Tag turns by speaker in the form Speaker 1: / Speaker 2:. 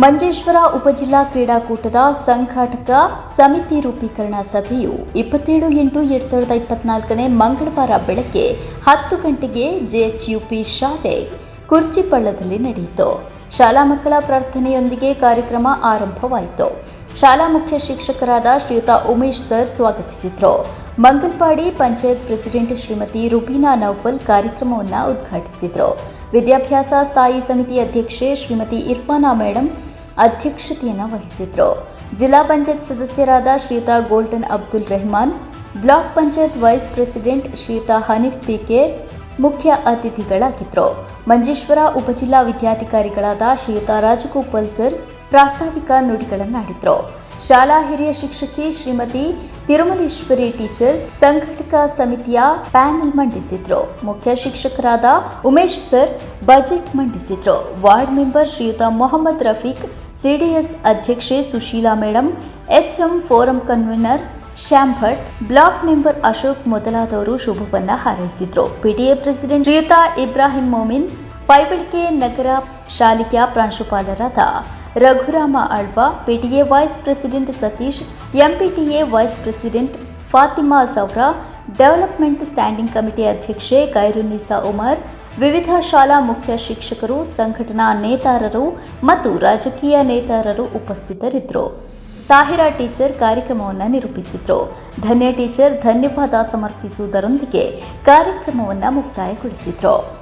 Speaker 1: ಮಂಜೇಶ್ವರ ಉಪಜಿಲ್ಲಾ ಕ್ರೀಡಾಕೂಟದ ಸಂಘಾಟಕ ಸಮಿತಿ ರೂಪೀಕರಣ ಸಭೆಯು ಇಪ್ಪತ್ತೇಳು ಎಂಟು ಎರಡ್ ಸಾವಿರದ ಇಪ್ಪತ್ನಾಲ್ಕನೇ ಮಂಗಳವಾರ ಬೆಳಗ್ಗೆ ಹತ್ತು ಗಂಟೆಗೆ ಜೆಎಚ್ಯುಪಿ ಶಾಲೆ ಕುರ್ಚಿಪಳ್ಳದಲ್ಲಿ ನಡೆಯಿತು. ಶಾಲಾ ಮಕ್ಕಳ ಪ್ರಾರ್ಥನೆಯೊಂದಿಗೆ ಕಾರ್ಯಕ್ರಮ ಆರಂಭವಾಯಿತು. ಶಾಲಾ ಮುಖ್ಯ ಶಿಕ್ಷಕರಾದ ಶ್ರೀಯುತ ಉಮೇಶ್ ಸರ್ ಸ್ವಾಗತಿಸಿದ್ರು. ಮಂಗಲ್ಪಾಡಿ ಪಂಚಾಯತ್ ಪ್ರೆಸಿಡೆಂಟ್ ಶ್ರೀಮತಿ ರುಬೀನಾ ನೌಫಲ್ ಕಾರ್ಯಕ್ರಮವನ್ನು ಉದ್ಘಾಟಿಸಿದರು. ವಿದ್ಯಾಭ್ಯಾಸ ಸ್ಥಾಯಿ ಸಮಿತಿ ಅಧ್ಯಕ್ಷೆ ಶ್ರೀಮತಿ ಇರ್ಫಾನಾ ಮೇಡಂ ಅಧ್ಯಕ್ಷತೆಯನ್ನು ವಹಿಸಿದ್ರು. ಜಿಲ್ಲಾ ಪಂಚಾಯತ್ ಸದಸ್ಯರಾದ Shriyut Golden Abdul Rehman, block panchayat vice president Shriyut Haneef PK, ಮುಖ್ಯ ಅತಿಥಿಗಳಾಗಿದ್ದರು ಮಂಜೇಶ್ವರ ಉಪಜಿಲ್ಲಾ ವಿದ್ಯಾಧಿಕಾರಿಗಳಾದ ಶ್ರೀಯುತ ರಾಜಗೋಪಾಲ್ ಸರ್ ಪ್ರಾಸ್ತಾವಿಕ ನುಡಿಗಳನ್ನಾಡಿದ್ರು. ಶಾಲಾ ಹಿರಿಯ ಶಿಕ್ಷಕಿ ಶ್ರೀಮತಿ ತಿರುಮಲೇಶ್ವರಿ ಟೀಚರ್ ಸಂಘಟಕ ಸಮಿತಿಯ ಪ್ಯಾನೆಲ್ ಮಂಡಿಸಿದ್ರು. ಮುಖ್ಯ ಶಿಕ್ಷಕರಾದ Umesh sir budget ಮಂಡಿಸಿದ್ರು. Ward member Shriyut Mohammed Rafeeq CDS ಅಧ್ಯಕ್ಷೆ Sushila madam, HM forum convener Shyam Bhat block member Ashok ಮೊದಲಾದವರು ಶುಭವನ್ನ ಹಾರೈಸಿದ್ರು. ಪಿಟಿಎ ಪ್ರೆಸಿಡೆಂಟ್ ಶ್ರೀಯುತ ಇಬ್ರಾಹಿಂ ಮೊಮಿನ್, ಪೈವಳಿಕೆ ನಗರ ಶಾಲೆಯ ಪ್ರಾಂಶುಪಾಲರಾದ Raghurama Alva PTA vice president Satish, MPTA vice president Fatima Zaura development standing committee ಅಧ್ಯಕ್ಷೆ ಖೈರುನ್ನಿಸಾ ಉಮರ್ ವಿವಿಧ ಶಾಲಾ ಮುಖ್ಯ ಶಿಕ್ಷಕರು, ಸಂಘಟನಾ ನೇತಾರರು ಮತ್ತು ರಾಜಕೀಯ ನೇತಾರರು ಉಪಸ್ಥಿತರಿದ್ದರು. ತಾಹಿರಾ ಟೀಚರ್ ಕಾರ್ಯಕ್ರಮವನ್ನು ನಿರೂಪಿಸಿದ್ರು. ಧನ್ಯ ಟೀಚರ್ ಧನ್ಯವಾದ ಸಮರ್ಪಿಸುವುದರೊಂದಿಗೆ ಕಾರ್ಯಕ್ರಮವನ್ನು ಮುಕ್ತಾಯಗೊಳಿಸಿದ್ರು.